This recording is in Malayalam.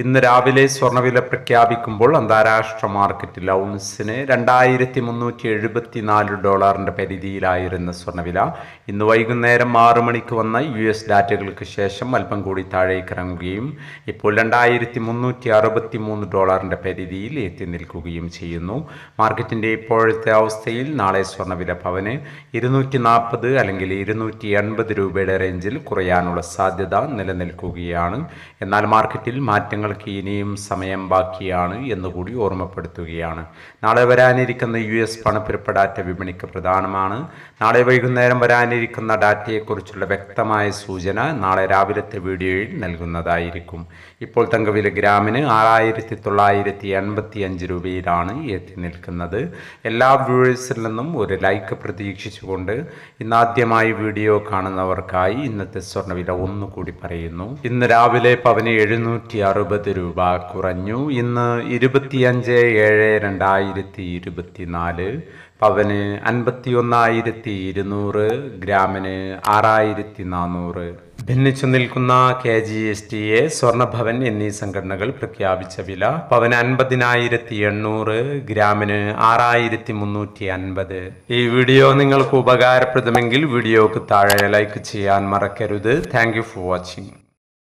ഇന്ന് രാവിലെ സ്വർണവില പ്രഖ്യാപിക്കുമ്പോൾ അന്താരാഷ്ട്ര മാർക്കറ്റിൽ ഔൺസിന് രണ്ടായിരത്തി മുന്നൂറ്റി എഴുപത്തിനാല് ഡോളറിന്റെ പരിധിയിലായിരുന്ന സ്വർണവില ഇന്ന് വൈകുന്നേരം ആറു മണിക്ക് വന്ന യു എസ് ഡാറ്റകൾക്ക് ശേഷം അല്പം കൂടി താഴേക്ക് ഇറങ്ങുകയും ഇപ്പോൾ രണ്ടായിരത്തി മുന്നൂറ്റി അറുപത്തി മൂന്ന് ഡോളറിന്റെ പരിധിയിൽ എത്തി നിൽക്കുകയും ചെയ്യുന്നു. മാർക്കറ്റിന്റെ ഇപ്പോഴത്തെ അവസ്ഥയിൽ നാളെ സ്വർണവില പവന് ഇരുന്നൂറ്റി നാൽപ്പത് അല്ലെങ്കിൽ ഇരുന്നൂറ്റി എൺപത് രൂപയുടെ റേഞ്ചിൽ കുറയാനുള്ള സാധ്യത നിലനിൽക്കുകയാണ്. എന്നാൽ മാർക്കറ്റിൽ മാറ്റങ്ങൾക്ക് ഇനിയും സമയം ബാക്കിയാണ് എന്നുകൂടി ഓർമ്മപ്പെടുത്തുകയാണ്. നാളെ വരാനിരിക്കുന്ന യു എസ് പണപ്പെരുപ്പ ഡാറ്റ വിപണിക്ക് പ്രധാനമാണ്. നാളെ വൈകുന്നേരം വരാനിരിക്കുന്ന ഡാറ്റയെക്കുറിച്ചുള്ള വ്യക്തമായ സൂചന നാളെ രാവിലത്തെ വീഡിയോയിൽ നൽകുന്നതായിരിക്കും. ഇപ്പോൾ തങ്കവില ഗ്രാമിന് ആറായിരത്തി തൊള്ളായിരത്തി എൺപത്തി അഞ്ച് രൂപയിലാണ് എത്തി നിൽക്കുന്നത്. എല്ലാ വ്യൂവേഴ്സിൽ നിന്നും ഒരു ലൈക്ക് പ്രതീക്ഷിച്ചുകൊണ്ട് ഇന്നാദ്യമായി വീഡിയോ കാണുന്നവർക്കായി ഇന്നത്തെ സ്വർണവില ഒന്നുകൂടി പറയുന്നു. ഇന്ന് രാവിലെ പവന് എഴുന്നൂറ്റി അറുപത് രൂപ കുറഞ്ഞു. ഇന്ന് ഇരുപത്തിയഞ്ച് ഏഴ് രണ്ടായിരത്തി ഇരുപത്തിനാല് പവന് അൻപത്തി ഒന്നായിരത്തി ഇരുന്നൂറ് ഗ്രാമിന് ആറായിരത്തി നാനൂറ് ഭിന്നിച്ചു നിൽക്കുന്ന K G S T A സ്വർണഭവൻ എന്നീ സംഘടനകൾ പ്രഖ്യാപിച്ച വില പവന് അൻപതിനായിരത്തി എണ്ണൂറ് ഗ്രാമിന് ആറായിരത്തി മുന്നൂറ്റി അൻപത്. ഈ വീഡിയോ നിങ്ങൾക്ക് ഉപകാരപ്രദമെങ്കിൽ വീഡിയോക്ക് താഴെ ലൈക്ക് ചെയ്യാൻ മറക്കരുത്. Thank for watching.